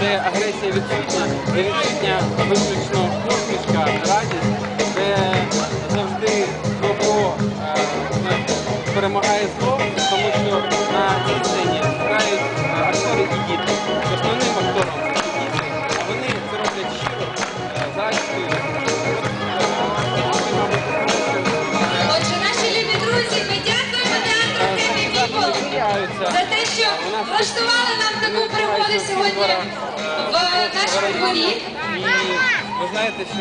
де агресія відсутня, де відсутня виключно посмішка, радість, де завжди добро е, перемагає зло, тому що на цій сцені грають е, актори і діти. Основним актором це діти, а вони це роблять щиро, е. Отже, наші любі друзі, ми дякуємо театру Happy People за те, що влаштували нам сьогодні в нашому дворі. Ви знаєте, що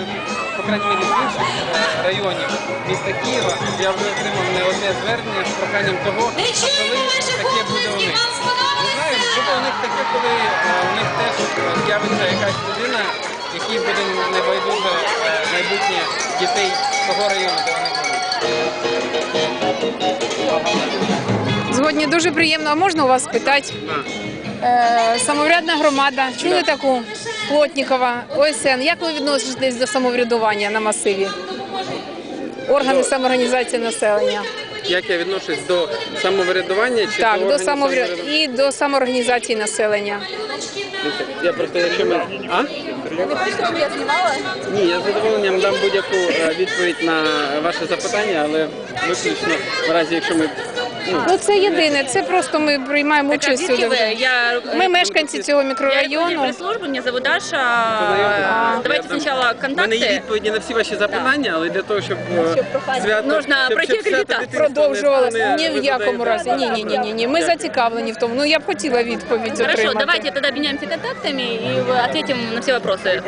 по крайній мірі з інших е, районів міста Києва я вже отримав не одне звернення з проханням того, чуємо коли таке буде у них. вам Ви сподобалася знаєте, буде у них таке, коли е, у них теж е, з'явиться якась людина, якій буде небайдуже е, майбутнє дітей того району, де вони живуть. Згодні дуже приємно. А можна у вас спитати? Е, самоврядна громада. Чули таку Плотнікова, ОСН. Як ви відноситесь до самоврядування на масиві? Органи самоорганізації населення. Як я відношусь до самоврядування чи Так, до до самовря... самоврядування? і до самоорганізації населення. Я просто якщо ми. А? Ви хочете, щоб я знімала? Ні, я з задоволенням дам будь-яку е, відповідь на ваше запитання, але виключно в разі, якщо ми ну, Ну це єдине. Це просто ми приймаємо Так, а участь. у звідки ви? державі. Я, Ми мешканці цього я мікрорайону. руководитель пресс-службы, меня зовут Даша. Познайомтесь. Давайте Я дам- сначала У мене є контакты. відповіді на всі ваші запитання, але для того, щоб е, свято Нужно щоб- пройти щоб свято акредитацію. дитинства не- Продовжувалося не- ні ви в якому задаєте. разі. Ні, ні, ні, ні, ні. Ми зацікавлені в тому. Ну я б хотіла відповідь Хорошо, отримати. давайте тогда обменяемся контактами и вы ответим на все вопросы.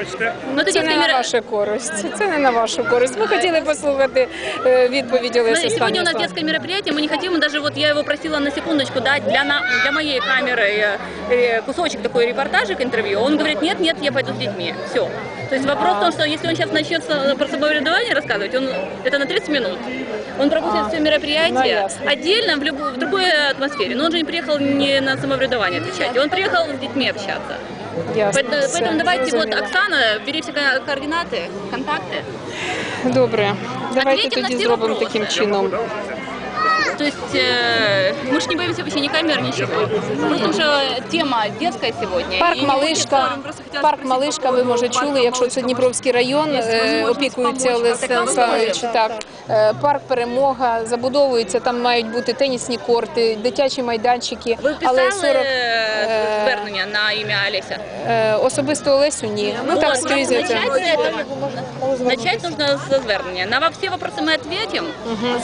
Ну, Це тоді не на меропри- вашу користь. Це не на вашу користь. Ми хотіли послухати е, відповіді Ну, Леся Сегодня у нас Станіслава. детское мероприятие, мы не хотим, мы даже вот я его просила на секундочку дать для, на, для моей камеры э, э, кусочек такой репортажик, интервью. Он говорит, нет, нет, я пойду с детьми. Все. То есть вопрос в том, что если он сейчас начнет с- про самоврядование рассказывать, он, это на 30 минут. Он пропустит все ну, мероприятие ясно. отдельно, в, любой, в другой атмосфере. Но он же не приехал не на самоврядование отвечать, он приехал с детьми общаться. Ясно, Поэтому, все, поэтому давайте, вот, зрозуміло. Оксана, бери все ко- координаты, контакты. Добре, давайте Ответим на тоді всі зробимо вопроси. таким чином. То есть э, мы же не боимся вообще ни камер, ничего. Потому что тема детская сегодня. Парк И не Малишка, хочется, просто хотелось парк спросить Малишка, по ви поводу може парка чули, якщо це Малишка. Дніпровський район, Є е, можливість опікується помочь. Олег Так, а ви Станіславович. можете? Так, Е, парк Перемога забудовується, там мають бути тенісні корти, дитячі майданчики. Ви але писали 40, е, звернення на ім'я Олеся? е, особисто Олесю ні. Ну так Вот, скрізь. начать це. с этого. Начать нужно с звернення. На во- все вопросы мы ответим.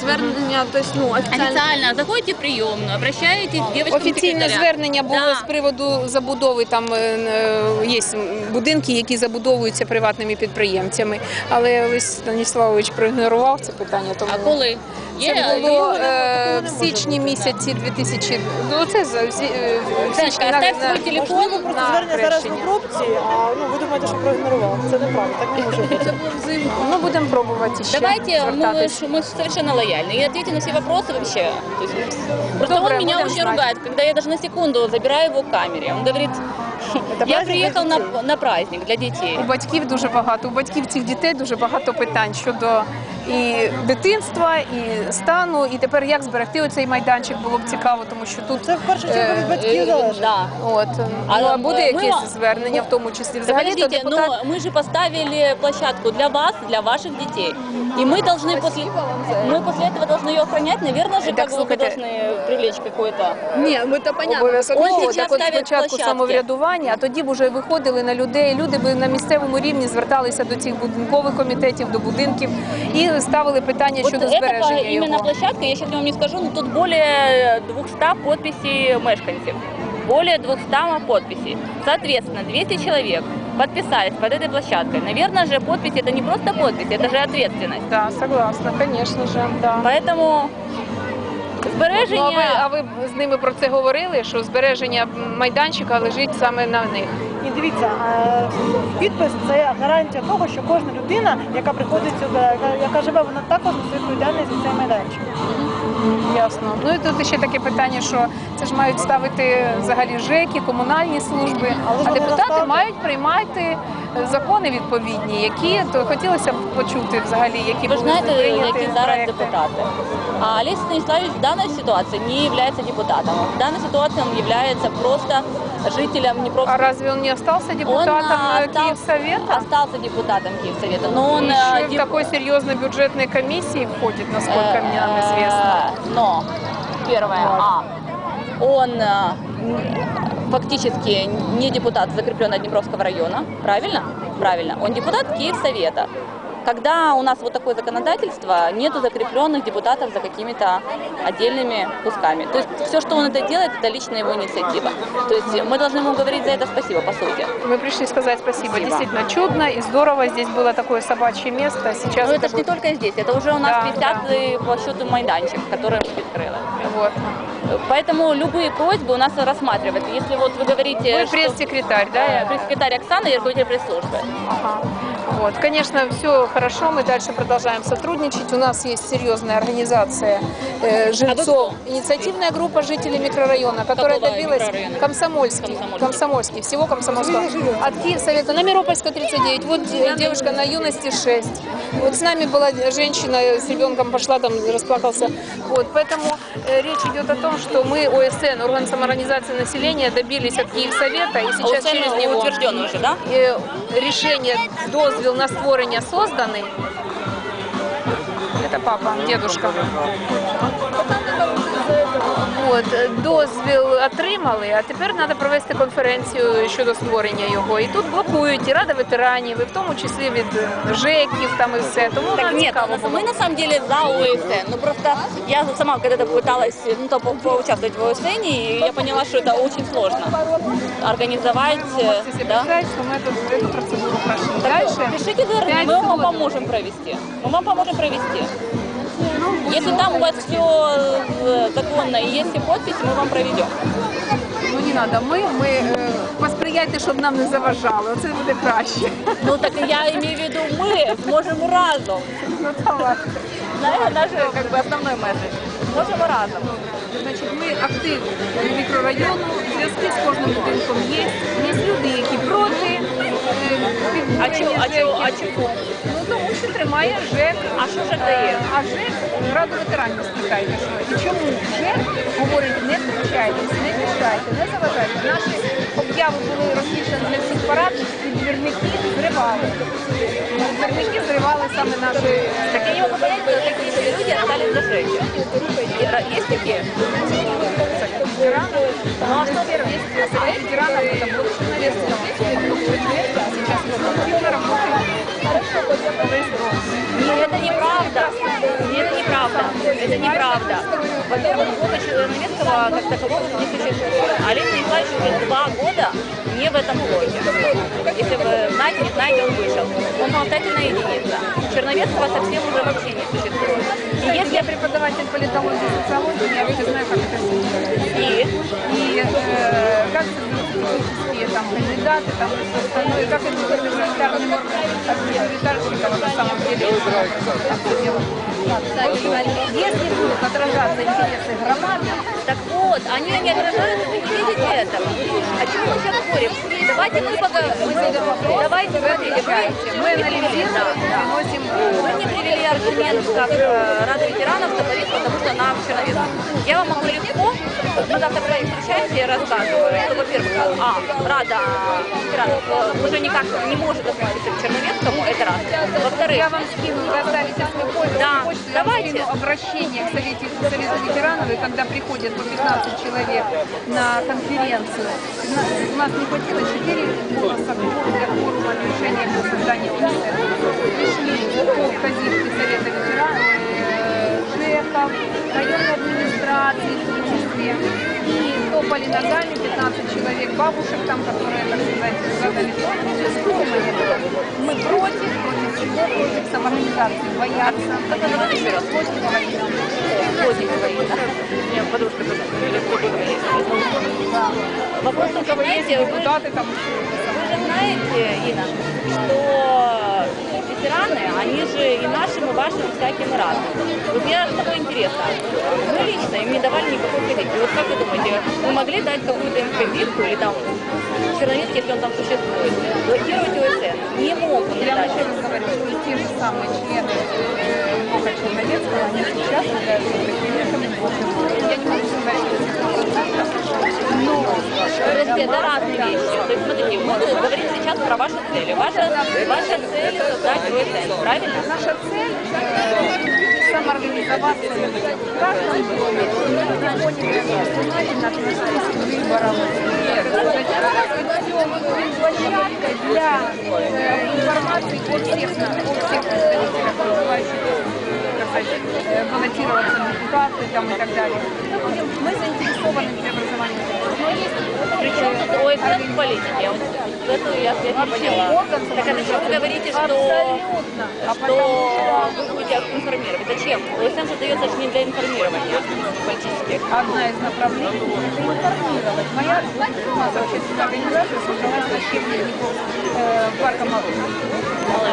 Звернення, тобто, ну, офіційно. Официально заходите в приемную, обращаетесь к девочкам Офіційне секретаря. звернення було Да. з приводу забудови. Там е, е, є будинки, які забудовуються приватними підприємцями. Але Олесь Станіславович проігнорував це питання. Тому А коли? це Є? було е, в січні місяці 2000... Ну, це за- в сі- е, в Танечка, січні на- оставь на- свой телефон. Можливо, просто на звернення зараз в хрещення. обробці, а ну ви думаєте, що проігнорували. Це неправда, так не може бути. Ну, будемо пробувати ще Давайте мы, звертатись. ж- мы совершенно лояльны и ответим на все вопросы вообще. То есть, просто Доброе, он меня очень знать. ругает, когда я даже на секунду забираю его к камере. Он говорит, я праздник приехал на, на праздник для детей. У батьків дуже багато, у батьків цих дітей дуже багато питань щодо і дитинства, і стану, і тепер як зберегти оцей майданчик було б цікаво, тому що тут Це в першу чергу від батьків е, залежить. Да. От А, ну, а буде ми- якесь ми- звернення, в тому числі Да взагалі то подождите, депутат. но мы же поставили площадку для вас, для ваших детей. И мы должны после, мы после этого должны ее охранять. Наверное же, Так, как бы мы слушайте. должны привлечь какой-то. Ні, ми то понятно. Обов'язково Он сейчас так от ставить спочатку площадки. самоврядування, а тоді б вже виходили на людей. Люди би на місцевому рівні зверталися до цих будинкових комітетів, до будинків і ставили питання Вот щодо это збереження по- именно його. площадка, я сейчас вам не скажу, но тут более 200 подписей мешканцев. Более 200 подписей. Соответственно, 200 человек подписались под этой площадкой. Наверное же, подпись это не просто подпись, это же ответственность. Да, согласна, звісно ж. Да. Поэтому Ну, а, збереження... ви, а ви з ними про це говорили, що збереження майданчика лежить саме на них? Ні, дивіться, е, підпис це гарантія того, що кожна людина, яка приходить сюди, яка, живе, вона також несе відповідальність за цей майданчик. Ясно. Ну і тут ще таке питання, що це ж мають ставити взагалі ЖЕКи, комунальні служби, Але а депутати мають приймати закони відповідні, які то хотілося б почути взагалі, які Ви були знаєте, які зараз проекти. депутати. А Олег Станиславович в данной ситуации не является депутатом. В данной ситуации он является просто жителем А Днепровского разве он не остался депутатом а, э, остался- Киевсовета? Остался депутатом Киевсовета, но он Еще э, и в деп- такой серьезной бюджетной комиссии входит, насколько мне нам известно. Э, Но, первое, а, он э, фактически не депутат закрепленный Днепровского района, правильно? Правильно. Он депутат Киевсовета. Когда у нас вот такое законодательство, нету закрепленных депутатов за какими-то отдельными кусками. То есть все, что он это делает, это лично его инициатива. То есть мы должны ему говорить за это спасибо, по сути. Мы пришли сказать спасибо. Спасибо. Действительно чудно и здорово. Здесь было такое собачье место. Сейчас Но это это же не будет- только здесь, это уже у нас Да, 50 по счету майданчик, который мы открыли. Вот. Поэтому любые просьбы у нас рассматриваются. Если вот вы говорите, Вы что- пресс-секретарь, да? я- Э, пресс-секретарь Оксана и руководитель пресс-службы. Ага. Вот, конечно, все хорошо, мы дальше продолжаем сотрудничать. У нас есть серьезная организация э, жильцов, инициативная группа жителей микрорайона, которая Какого добилась микрорайона? Комсомольский, Комсомольский. Комсомольский, всего Комсомольского. От Киевсовета на Миропольская 39. Вот де- девушка на юности 6. Вот с нами была женщина с ребенком пошла там расплакался. Вот, поэтому э, речь идет о том, что мы ОСН, орган самоорганизации населения, добились от Киевсовета и сейчас А через УСН него утвержден уже, да? е, рішення, дозвіл на створення созданий. Это папа, дедушка. От, е, дозвіл отримали, а тепер треба провести конференцію щодо створення його. І тут блокують і Рада ветеранів, і в тому числі від е, ЖЕКів там і все. Тому Так нам нет, цікаво на- було. мы на самом деле за ОСН. Ну просто я сама когда-то пыталась ну, то, по- поучаствовать в ОСН, и я поняла, что это очень сложно. Организовать, э, Можете себе да. представить, что мы эту, эту процедуру прошли. Так, Дальше Пишите заявление, пять мы вам сотен. поможем провести. Мы вам поможем провести. Если там у вас все законно и есть все подписи, мы вам проведем. Ну не треба, ми, ми е, посприяйте, щоб нам не заважали. Оце буде краще. Ну так я имею в виду мы сможем разом. Ну давай. Знаете, наш как бы основной месседж. Сможем разом. Значить, ми актив мікрорайону, зв'язки з кожним будинком є. Є люди, які проти. е, А чого? А чого? А чого? Ну тому що тримає ЖЕК. А що ЖЕК дає? Е, А ЖЕК раду ветеранів що і чому ЖЕК говорить, не втручайтесь, не мішайте, не заважайте. Наші об'яви були розвішані на всіх парадах, і двірники зривали. Двірники зривали саме наші. Так я не могу понять, такие же люди остались за жеки. Есть такие? Ветеранов. Ну а что есть совет ветеранов, это был Черновецкого. Сейчас вот активно работает. Нет, это неправда. Это неправда. Это неправда. Во-первых, блока Черновецкого как такового не существует. Олег Николаевич уже два года не в этом блоке. Если вы знаете, не знаете, он вышел. Он самостоятельная единица. Черновецкого совсем уже вообще не существует. И Если я преподаватель политологии и социологии, я вообще знаю, как это сделать. и И э, как политические там, кандидаты, там, и все остальное, как это орган от мажоритарщиков на самом деле там все делают. Если будут отражаться интересы громады, Так вот, они не отражаются, вы не видите этого. О чем мы сейчас спорим? Давайте мы поговорим. Давайте смотрите, мы анализируем, да. приносим Вы не привели аргумент, как э, Рада ветеранов говорит, потому что она Черновецком. Я вам могу легко, мы завтра встречаемся и рассказываю, что, во-первых, а, Рада ветеранов э, уже никак не может относиться к Черновецкому, это раз. Во-вторых, Я вам скину, почту, Да, почту, я давайте. обращение к Совете, Совету ветеранов, и когда приходят по 15 человек на конференцию, у нас, у нас не хватило 4 голоса для форума решения по созданию ОСН. Пришли входившие Совета ветеранов, э, ЖЭКов, районной администрации в том числе. И топали ногами 15 человек бабушек там, которые, Мы против, против всего, против самоорганизации, боятся. вы называете еще раз? Против войны. Плотник говорит, да? У меня подружка тоже говорите. Вопрос только, вы знаете, Депутаты там. вы знаете, Инна, что ветераны, они же и нашим, и вашим всяким разным. Вот я с тобой интересно. Мы лично им не давали никакой кредитки. Вот как вы думаете, мы могли дать какую-то им кредитку или там Черновицкий, если он там существует, блокировать ОСН? Не мог он Я дать. еще раз говорю, что те же самые члены блока Черновецкого, они сейчас являются противниками блока. Я не могу говорить, но Подожди, это разные вещи. То есть, смотрите, мы говорим сейчас про ваши цели. Ваша, ваша цель создать ОСН, правильно? наша цель э, самоорганизоваться в каждом доме, к выборам. Площадка для э, информации о всех, о всех представителях, баллотироваться на депутаты там, и так далее. Мы заинтересованы в преобразовании. ОСН в политике? Вот эту я связь не поняла. Так а зачем вы говорите, что. А что вы будете информировать? Зачем? ОСН создается не для информирования политических. одна из направлений – информировать. Моя общественная организация создалась вообще в э, парка.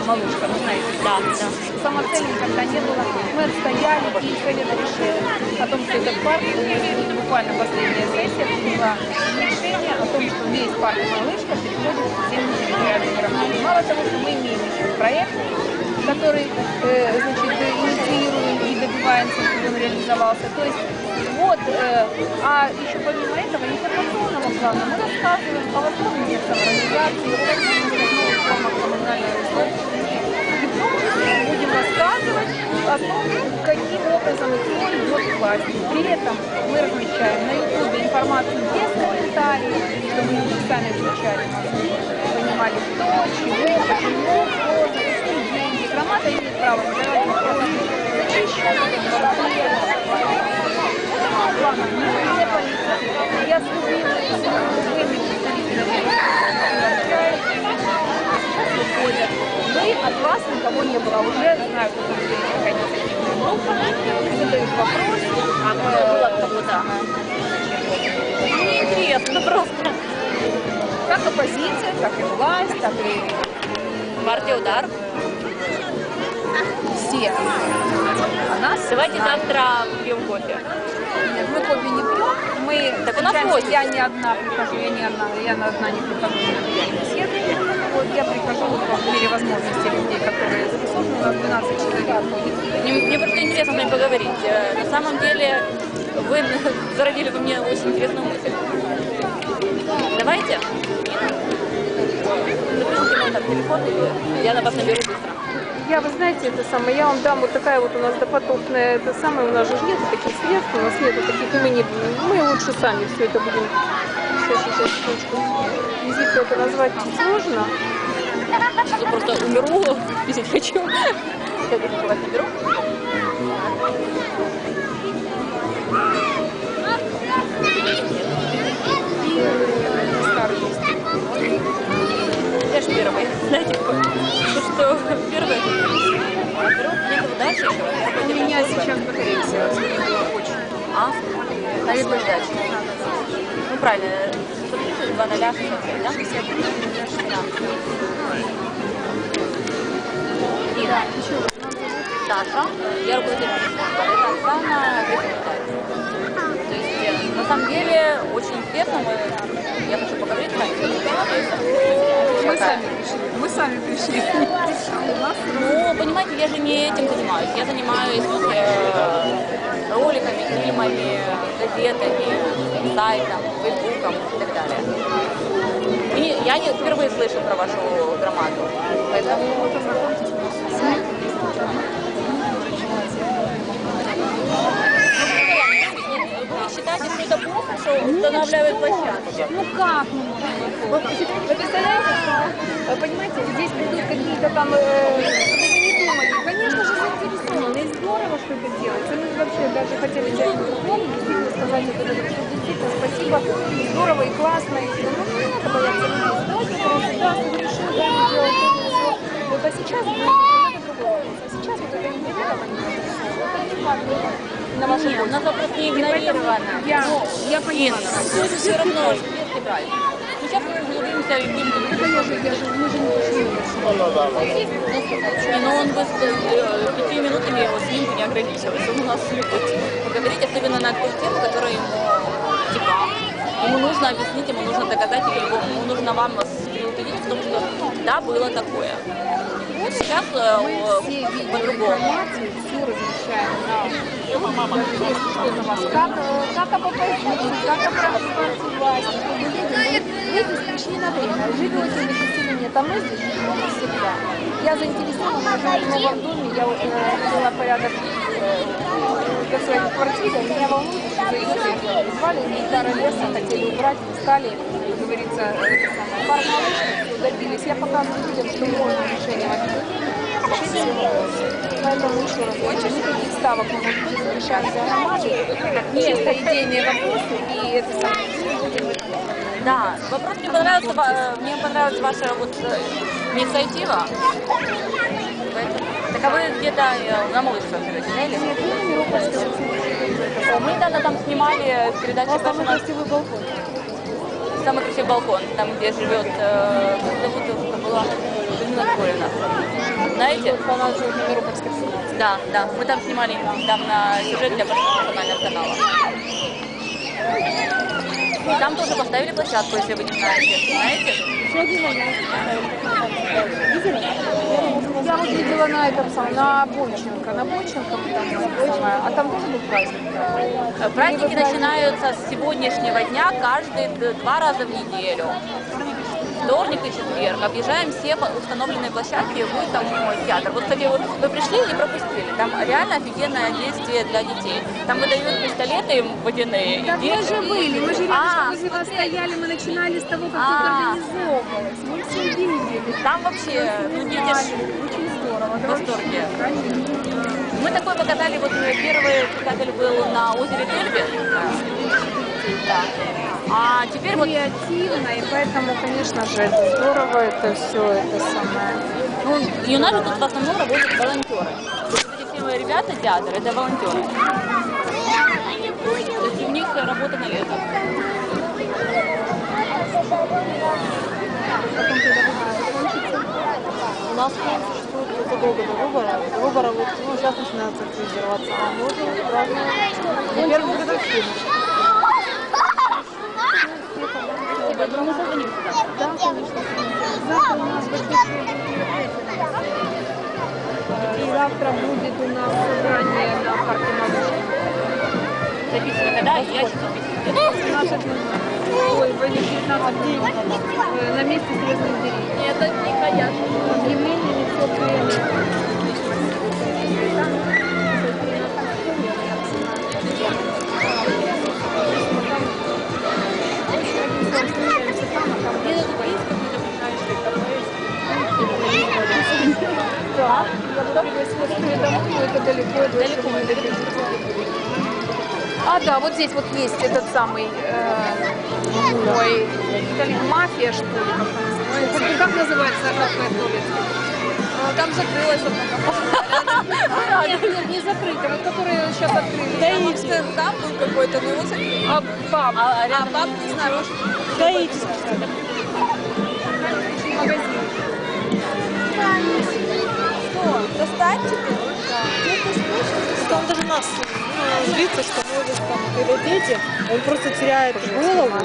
Малышка, вы знаете. Да, да. Самоцели никогда не было. Мы отстояли, и совет решили о том, что этот парк, буквально последняя сессия приняла решение о том, что весь парк Малышка переходит в землю территориальной. Мало того, что мы имеем еще проект, который э, значит, инициируем и добиваемся, чтобы он реализовался. То есть вот, э, а еще помимо этого информационного плана мы рассказываем о возможностях самоорганизации, о возможностях в том числе будем рассказывать о том, каким образом идет ввод власти. При этом мы размещаем на YouTube информацию без комментариев, чтобы люди сами изучали понимали, кто, чего, почему, кто, за какие деньги. Громада имеет право задавать вопросы, защищать плана, не полиция. Никого не было. Уже знают, что вы какая инициативная группа, задают вопросы. А кто был от кого-то? Мне интересно просто. Как оппозиция, так и власть, так и Партия «Удар». все. А нас Давайте знают. завтра пьем кофе. Нет, мы кофе не пьем. Мы Так у нас я не одна прихожу, я не одна, я на одна не прихожу на беседы. Я прихожу по мере возможности людей, которые записаны. У нас 12 человек ходит. Мне, просто интересно с вами поговорить. Э, На самом деле, вы зародили во мне очень интересную мысль. Давайте. Запишите мой там телефон, я на вас наберу быстро. Я, вы знаете, это самое, я вам дам вот такая вот у нас допотопная, это самое, у нас же нет таких средств, у нас нет таких, мы не, мы лучше сами все это будем. Сейчас, сейчас, секундочку. Визитку это назвать сложно. Я просто умеру, писать хочу. Я вас наберу. Это дальше. Ну правильно. 130, 2 0, 65, да? 65, да. Ира. Даша. Я руководитель. Это Оксана То есть, э, на самом деле, очень интересно. Мы, я хочу поговорить с вами. Мы сами пришли. Мы сами пришли. Ну, понимаете, я же не этим занимаюсь. Я занимаюсь э, роликами, фильмами, газетами, сайтом, фейсбуком и так далее. Мне- я не впервые слышу про вашу громаду. Поэтому вы считаете, что это плохо, что устанавливают площадки? Ну как Вы, представляете, что, понимаете, здесь придут какие-то там, э, не думали, конечно же заинтересованы, и здорово, что это делается. Мы вообще даже хотели взять микрофон, действительно сказать вот это, что действительно спасибо, здорово и классно, и все. Ну, не надо бояться людей, задавайте вопросы, да, что решил, да, не делать, то, не всё. Вот, а сейчас, вопрос. А сейчас вот это интервью, вот это не факт, на вашу Нет, нас вопрос не игнорирован. Я, я понимаю. все равно, если брать. Сейчас мы двигаемся встречаемся и будем говорить. Не, ну он бы с э, пятью минутами его снимку не ограничивается. Он у нас любит поговорить, особенно на ту тему, которая ему типа. Ему нужно объяснить, ему нужно доказать, или ему, ему нужно вам вас переубедить в том, что да, было такое. Вот сейчас э, Мы видео по-другому. все вас. Как, э, как об оппозиции, вы, здесь пришли на время, живете или нет, а мы здесь живем. Я заинтересована, в новом доме, я э, сделала порядок э, для своей квартиры, меня волнует, что заезжали, звали. Гектары леса, хотели убрать, искали, как говорится, малышки, всё добились. Я показываю людям, что можно решение Поэтому еще раз говорю, никаких ставок не может быть, решаем за громады, чисто идейные вопросы, и это самое. Да, вопрос мне понравился, э, мне понравилась ваша вот э, инициатива. Так а вы где-то э, на Малышках живете, да, или? Нет, я на Мироповской улице. Мы недавно там снимали передачу вас самый «Наша красивый балкон. Самый красивый балкон, там, где живет, э, зовут ее, была Людмила Григорьевна. Знаете? Она живет на Мироповской 17. Да, да. Мы там снимали там на сюжет для вашего национального канала. И там тоже поставили площадку, если вы не знаете. Я вот видела на этом самом, на Бойченко, на Бойченко, там, самое, а там тоже был праздник. Праздники начинаются с сегодняшнего дня каждые два раза в неделю. Вторник и четверг. Объезжаем все установленные площадки, будет там театр. Вот, кстати, вот вы пришли и пропустили. Там реально офигенное действие для детей. Там выдают пистолеты им водяные. Так и мы же были, мы же рядышком возле вас стояли, мы начинали с того, как А. это организовывалось. Мы все видели. Там вообще, ну ж Очень здорово. в восторге. Мы такой показали, вот первый спектакль был на озере Тельбе. Да. А теперь вот Креативно, и поэтому, конечно же, это здорово, это все, это самое. Ну, и у нас же тут в основном работают волонтеры. Вот эти все ребята театра, это волонтеры. То есть у них работа на лето. У нас существует задолго до выбора. До выбора вот, ну, сейчас начинается активизироваться. А мы уже празднуем не первую годовщину. Поэтому мы создадим сюда. Да, конечно. Завтра у нас воскресенье Завтра будет у нас собрание на парке Малышки. Записывайте, да, я сейчас записываю. 15 Ой, в 19 Э, на месте срезанных деревьев. Это не конечно. Объявление лицо Да, я пригласила домой, но это далеко, далеко, далеко. А, да, вот здесь вот есть этот самый, э, ой, мафия, что ли, как называется? Как называется кафе туалет? Там закрылось одно Нет, нет, не закрыто, вот которые сейчас открыли. Там, там был какой-то, но его закрыли. А паб, А А рядом пап, не знаю, может, Гаитис. магазин. Что, тебе? Где-то скучно. Что он даже нас злится, что мы вот там, дети, он просто теряет голову.